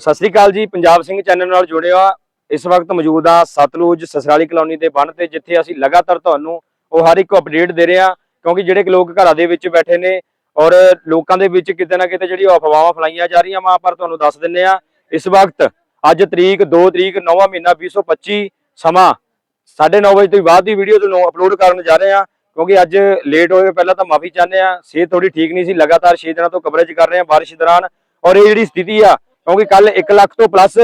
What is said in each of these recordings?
ਸਤਿ ਸ੍ਰੀ ਅਕਾਲ ਜੀ, ਪੰਜਾਬ ਸਿੰਘ ਚੈਨਲ ਨਾਲ ਜੁੜਿਓ ਆ ਇਸ ਵਕਤ ਮੌਜੂਦ ਆ ਸਤਲੁਜ ਸਸਰਾਲੀ ਕਲੋਨੀ ਦੇ ਬੰਨ ਤੇ, ਜਿੱਥੇ ਅਸੀਂ ਲਗਾਤਾਰ ਤੁਹਾਨੂੰ ਉਹ ਹਰ ਇੱਕ ਅਪਡੇਟ ਦੇ ਰਹੇ ਹਾਂ, ਕਿਉਂਕਿ ਜਿਹੜੇ ਕਿ ਲੋਕ ਘਰਾਂ ਦੇ ਵਿੱਚ ਬੈਠੇ ਨੇ ਔਰ ਲੋਕਾਂ ਦੇ ਵਿੱਚ ਕਿਤੇ ਨਾ ਕਿਤੇ ਜਿਹੜੀ ਅਫਵਾਹਾਂ ਫਲਾਈਆਂ ਜਾ ਰਹੀਆਂ ਵਾ, ਪਰ ਤੁਹਾਨੂੰ ਦੱਸ ਦਿੰਨੇ ਆ ਇਸ ਵਕਤ ਅੱਜ ਤਰੀਕ 2 ਤਰੀਕ 9ਵਾਂ ਮਹੀਨਾ 2025 ਸਮਾਂ 9:30 ਵਜੇ ਤੋਂ ਬਾਅਦ ਦੀ ਵੀਡੀਓ ਤੁਹਾਨੂੰ ਅਪਲੋਡ ਕਰਨ ਜਾ ਰਹੇ ਆ ਕਿਉਂਕਿ ਅੱਜ ਲੇਟ ਹੋਏ ਪਹਿਲਾਂ ਤਾਂ ਮਾਫੀ ਚਾਹੁੰਦੇ ਆ ਸਿਹਤ ਥੋੜੀ ਠੀਕ ਨਹੀਂ ਸੀ, ਲਗਾਤਾਰ 6 ਦਿਨਾਂ ਤੋਂ ਕਵਰੇਜ ਕਰ ਰਹੇ ਆ ਬਾਰਿਸ਼ ਦੌਰਾਨ, ਔਰ ਇਹ ਜਿਹੜੀ ਸਥਿਤੀ ਆ ਕਿਉਂਕਿ ਕੱਲ 1 ਲੱਖ ਤੋਂ ਪਲੱਸ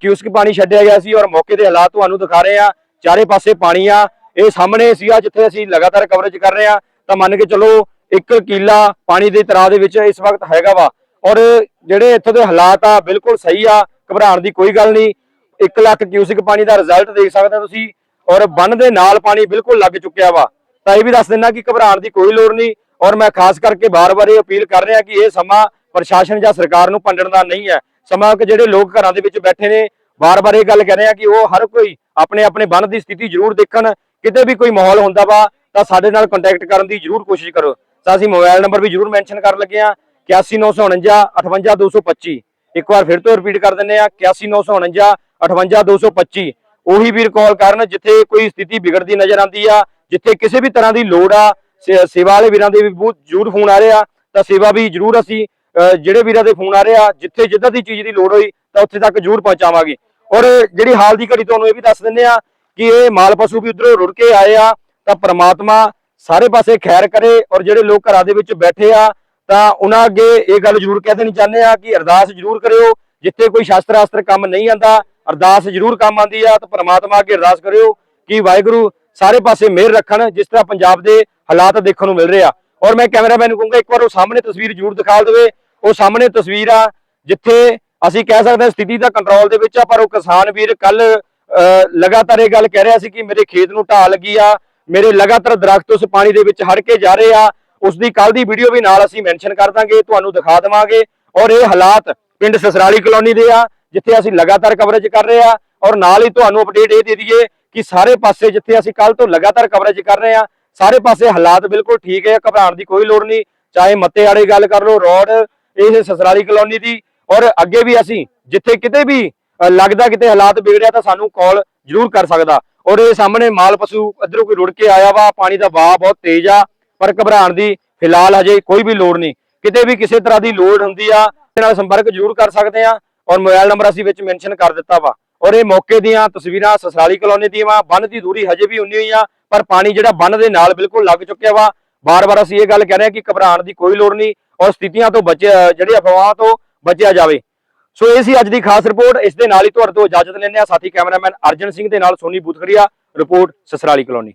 ਕਿਊਸਕ ਪਾਣੀ ਛੱਡਿਆ ਗਿਆ ਸੀ ਔਰ ਮੌਕੇ ਦੇ ਹਾਲਾਤ ਤੁਹਾਨੂੰ ਦਿਖਾ ਰਹੇ ਆ ਚਾਰੇ ਪਾਸੇ ਪਾਣੀ ਆ। ਇਹ ਸਾਹਮਣੇ ਸੀਗਾ ਜਿੱਥੇ ਅਸੀਂ ਲਗਾਤਾਰ ਕਵਰੇਜ ਕਰ ਰਹੇ ਆ ਤਾਂ ਮੰਨ ਕੇ ਚਲੋ, ਇੱਕ ਕਿਲਾ ਪਾਣੀ ਦੇ ਤਰਾ ਦੇ ਵਿੱਚ ਇਸ ਵਕਤ ਹੈਗਾ ਵਾ। ਔਰ ਜਿਹੜੇ ਇੱਥੋਂ ਦੇ ਹਾਲਾਤ ਆ, ਬਿਲਕੁਲ ਸਹੀ ਆ, ਘਬਰਾਉਣ ਦੀ ਕੋਈ ਗੱਲ ਨਹੀਂ। 1 ਲੱਖ ਕਿਊਸਿਕ ਪਾਣੀ ਦਾ ਰਿਜ਼ਲਟ ਦੇਖ ਸਕਦੇ ਹੋ ਤੁਸੀਂ। ਔਰ ਬੰਨ ਦੇ ਨਾਲ ਪਾਣੀ ਬਿਲਕੁਲ ਲੱਗ ਚੁੱਕਿਆ ਵਾ। ਤਾਂ ਇਹ ਵੀ ਦੱਸ ਦਿੰਦਾ ਕਿ ਘਬਰਾਉਣ ਦੀ ਕੋਈ ਲੋੜ ਨਹੀਂ। ਔਰ ਮੈਂ ਖਾਸ ਕਰਕੇ ਬਾਰ-ਬਾਰ ਇਹ ਅਪੀਲ ਕਰ ਰਿਹਾ ਕਿ ਇਹ ਸਮਾਂ ਪ੍ਰਸ਼ਾਸਨ ਜਾਂ ਸਰਕਾਰ ਨੂੰ ਭੰਡਣ ਦਾ ਨਹੀਂ ਹੈ। ਸਮਾਂ ਕਿ ਜਿਹੜੇ ਲੋਕ ਘਰਾਂ ਦੇ ਵਿੱਚ ਬੈਠੇ ਨੇ ਵਾਰ ਵਾਰ ਇਹ ਗੱਲ ਕਹਿ ਰਹੇ ਆ ਕਿ ਉਹ ਹਰ ਕੋਈ ਆਪਣੇ ਆਪਣੇ ਬੰਨ ਦੀ ਸਥਿਤੀ ਜ਼ਰੂਰ ਦੇਖਣ, ਕਿਤੇ ਵੀ ਕੋਈ ਮਾਹੌਲ ਹੁੰਦਾ ਵਾ, ਤਾਂ ਸਾਡੇ ਨਾਲ ਕੰਟੈਕਟ ਕਰਨ ਦੀ ਜ਼ਰੂਰ ਕੋਸ਼ਿਸ਼ ਕਰੋ। ਤਾਂ ਅਸੀਂ ਮੋਬਾਈਲ ਨੰਬਰ ਵੀ ਜ਼ਰੂਰ ਮੈਂਸ਼ਨ ਕਰਨ ਲੱਗੇ ਆ 81949 58225 ਇੱਕ ਵਾਰ ਫਿਰ ਤੋਂ ਰਿਪੀਟ ਕਰ ਦਿੰਨੇ ਆ 81949 58225 ਉਹੀ ਵੀਰ ਕਾਲ ਕਰਨ, ਜਿੱਥੇ ਕੋਈ ਸਥਿਤੀ ਵਿਗੜਦੀ ਨਜ਼ਰ ਆਉਂਦੀ ਆ, ਜਿੱਥੇ ਕਿਸੇ ਵੀ ਤਰ੍ਹਾਂ ਦੀ ਲੋੜ ਆ, ਸੇ- ਸੇਵਾ ਵਾਲੇ ਵੀਰਾਂ ਦੇ ਵੀ ਬਹੁਤ ਜ਼ਰੂਰ ਫੋਨ ਆ ਰਹੇ ਆ, ਤਾਂ ਸੇਵਾ ਵੀ ਜ਼ਰੂਰ ਅਸੀਂ ਜਿਹੜੇ ਵੀਰਾਂ ਦੇ ਫੋਨ ਆ ਰਹੇ ਆ, ਜਿੱਥੇ ਜਿੱਦਾਂ ਦੀ ਚੀਜ਼ ਦੀ ਲੋੜ ਹੋਈ, ਤਾਂ ਉੱਥੇ ਤੱਕ ਜ਼ਰੂਰ ਪਹੁੰਚਾਵਾਂਗੇ। ਔਰ ਜਿਹੜੀ ਹਾਲ ਦੀ ਘੜੀ ਤੁਹਾਨੂੰ ਇਹ ਵੀ ਦੱਸ ਦਿੰਦੇ ਆ ਕਿ ਇਹ ਮਾਲ ਪਸ਼ੂ ਵੀ ਉਧਰੋਂ ਰੁੜ ਕੇ ਆਏ ਆ, ਤਾਂ ਪ੍ਰਮਾਤਮਾ ਸਾਰੇ ਪਾਸੇ ਖੈਰ ਕਰੇ ਔਰ ਜਿਹੜੇ ਲੋਕ ਘਰਾਂ ਦੇ ਵਿੱਚ ਬੈਠੇ ਆ, ਤਾਂ ਉਹਨਾਂ ਅੱਗੇ ਇਹ ਗੱਲ ਜ਼ਰੂਰ ਕਹਿ ਦੇਣੀ ਚਾਹੁੰਦੇ ਆ ਕਿ ਅਰਦਾਸ ਜ਼ਰੂਰ ਕਰਿਓ, ਜਿੱਥੇ ਕੋਈ ਸ਼ਾਸਤਰ ਆਸਤਰ ਕੰਮ ਨਹੀਂ ਆਂਦਾ ਅਰਦਾਸ ਜ਼ਰੂਰ ਕੰਮ ਆਂਦੀ ਆ, ਤਾਂ ਪ੍ਰਮਾਤਮਾ ਅੱਗੇ ਅਰਦਾਸ ਕਰਿਓ ਕਿ ਵਾਹਿਗੁਰੂ ਸਾਰੇ ਪਾਸੇ ਮਿਹਰ ਰੱਖਣ, ਜਿਸ ਤਰ੍ਹਾਂ ਪੰਜਾਬ ਦੇ ਹਾਲਾਤ ਦੇਖਣ ਨੂੰ ਮਿਲ ਰਹੇ ਆ। ਔਰ ਮੈਂ ਕੈਮਰਾਮੈਨ ਨੂੰ ਕਹੂੰਗਾ, ਇੱਕ ਵਾਰ ਉਹ ਸਾਹਮਣੇ ਤਸਵੀਰ ਜ਼ਰੂਰ ਦਿਖਾ ਦੇਵੇ ਉਹ ਸਾਹਮਣੇ ਤਸਵੀਰ ਆ, ਜਿੱਥੇ ਅਸੀਂ ਕਹਿ ਸਕਦੇ ਹਾਂ ਸਥਿਤੀ ਦਾ ਕੰਟਰੋਲ ਦੇ ਵਿੱਚ ਆ, ਪਰ ਉਹ ਕਿਸਾਨ ਵੀਰ ਕੱਲ ਲਗਾਤਾਰ ਇਹ ਗੱਲ ਕਹਿ ਰਿਹਾ ਸੀ ਕਿ ਮੇਰੇ ਖੇਤ ਨੂੰ ਢਾਹ ਲੱਗੀ ਆ, ਮੇਰੇ ਲਗਾਤਾਰ ਦਰਖਤ ਉਸ ਪਾਣੀ ਦੇ ਵਿੱਚ ਹੜ ਕੇ ਜਾ ਰਹੇ ਆ ਉਸ ਦੀ ਕੱਲ ਦੀ ਵੀਡੀਓ ਵੀ ਨਾਲ ਅਸੀਂ ਮੈਂਸ਼ਨ ਕਰ ਦਾਂਗੇ, ਤੁਹਾਨੂੰ ਦਿਖਾ ਦੇਵਾਂਗੇ, ਔਰ ਇਹ ਹਾਲਾਤ ਪਿੰਡ ਸਸਰਾਲੀ ਕਲੋਨੀ ਦੇ ਆ, ਜਿੱਥੇ ਅਸੀਂ ਲਗਾਤਾਰ ਕਵਰੇਜ ਕਰ ਰਹੇ ਆ, ਔਰ ਨਾਲ ਹੀ ਤੁਹਾਨੂੰ ਅਪਡੇਟ ਇਹ ਦੇ ਦਈਏ ਕਿ ਸਾਰੇ ਪਾਸੇ ਜਿੱਥੇ ਅਸੀਂ ਕੱਲ ਤੋਂ ਲਗਾਤਾਰ ਕਵਰੇਜ ਕਰ ਰਹੇ ਆ, ਸਾਰੇ ਪਾਸੇ ਹਾਲਾਤ ਬਿਲਕੁਲ ਠੀਕ ਹੈ, ਘਬਰਾਉਣ ਦੀ ਕੋਈ ਲੋੜ ਨਹੀਂ, ਚਾਹੇ ਮੱਤੇ ਵਾਲੇ ਗੱਲ ਕਰ ਲਓ, ਰੋਡ ਇਹ ਸਸਰਾਲੀ ਕਲੋਨੀ ਦੀ ਔਰ ਅੱਗੇ ਵੀ ਅਸੀਂ ਜਿੱਥੇ ਕਿਤੇ ਵੀ ਲੱਗਦਾ ਕਿਤੇ ਹਾਲਾਤ ਵਿਗੜਿਆ ਤਾਂ ਸਾਨੂੰ ਕਾਲ ਜ਼ਰੂਰ ਕਰ ਸਕਦਾ। ਔਰ ਇਹ ਸਾਹਮਣੇ ਮਾਲ ਪਸ਼ੂ ਇੱਧਰੋਂ ਕੋਈ ਰੁੜ ਕੇ ਆਇਆ ਵਾ, ਪਾਣੀ ਦਾ ਵਾਹ ਬਹੁਤ ਤੇਜ਼ ਆ, ਪਰ ਘਬਰਾਉਣ ਦੀ ਫਿਲਹਾਲ ਹਜੇ ਕੋਈ ਵੀ ਲੋੜ ਨਹੀਂ। ਕਿਤੇ ਵੀ ਕਿਸੇ ਤਰ੍ਹਾਂ ਦੀ ਲੋੜ ਹੁੰਦੀ ਆ, ਤੇ ਨਾਲ ਸੰਪਰਕ ਜ਼ਰੂਰ ਕਰ ਸਕਦੇ ਆ, ਔਰ ਮੋਬਾਈਲ ਨੰਬਰ ਅਸੀਂ ਵਿੱਚ ਮੈਂਸ਼ਨ ਕਰ ਦਿੱਤਾ ਵਾ। ਔਰ ਇਹ ਮੌਕੇ ਦੀਆਂ ਤਸਵੀਰਾਂ ਸਸਰਾਲੀ ਕਲੋਨੀ ਦੀਆਂ ਵਾ, ਬੰਨ ਦੀ ਦੂਰੀ ਹਜੇ ਵੀ ਉਨੀ ਹੋਈ ਆ, ਪਰ ਪਾਣੀ ਜਿਹੜਾ ਬੰਨ ਦੇ ਨਾਲ ਬਿਲਕੁਲ ਲੱਗ ਚੁੱਕਿਆ ਵਾ ਬਾਰ-ਬਾਰ ਅਸੀਂ ਇਹ ਗੱਲ ਕਹਿ ਰਹੇ ਹਾਂ ਕਿ ਘਬਰਾਉਣ ਦੀ ਕੋਈ ਲੋੜ ਨਹੀਂ ਔਰ ਸਥਿਤੀਆਂ ਤੋਂ ਬਚਿਆ, ਜਿਹੜੀ ਅਫਵਾਹਾਂ ਤੋਂ ਬਚਿਆ ਜਾਵੇ। ਸੋ ਇਹ ਸੀ ਅੱਜ ਦੀ ਖਾਸ ਰਿਪੋਰਟ। ਇਸ ਦੇ ਨਾਲ ਹੀ ਤੁਹਾਡੇ ਤੋਂ ਇਜਾਜ਼ਤ ਲੈਂਦੇ ਆ ਸਾਥੀ ਕੈਮਰਾਮੈਨ ਅਰਜਨ ਸਿੰਘ ਦੇ ਨਾਲ ਸੋਨੀ ਬੂਥਗੜੀਆ ਰਿਪੋਰਟ ਸਸਰਾਲੀ ਕਲੋਨੀ।